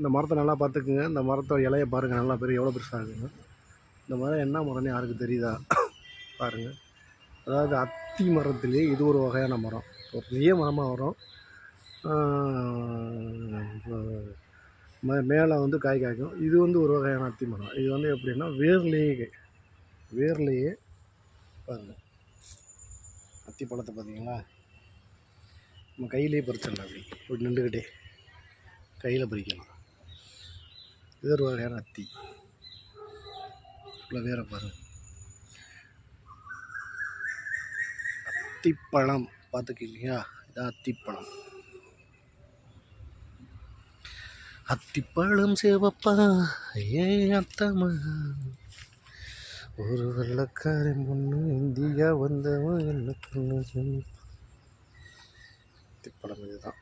இந்த மரத்தை நல்லா பார்த்துக்குங்க. இந்த மரத்தோட இலையை பாருங்கள் நல்லா பெரிய எவ்வளோ பெருசாக இருக்குங்க. இந்த மரம் என்ன மரம்னு யாருக்கு தெரியுதா? பாருங்கள் அதாவது அத்தி மரத்துலேயே இது ஒரு வகையான மரம். ஒரு பெரிய மரமாக வரும் மே மேலே வந்து காய் காய்க்கும். இது வந்து ஒரு வகையான அத்தி மரம். இது வந்து எப்படின்னா வேர்லேயே வேர்லேயே பாருங்கள் அத்தி பழத்தை பார்த்தீங்களா? நம்ம கையிலே பறிச்சிடலாம் அப்படி. இப்படி நின்றுக்கிட்டே கையில் பறிக்கலாம். இது ஒரு வகையான அத்தி இவ்வளோ வேற பாருங்க அத்திப்பழம் பார்த்துக்கிங்களா இதான் அத்திப்பழம். அத்திப்பழம் சேவப்பா ஏ அத்தம்மா ஒரு வெள்ளக்காரன் பொண்ணு இந்தியா வந்தவன் என்ன அத்திப்பழம் இதுதான்.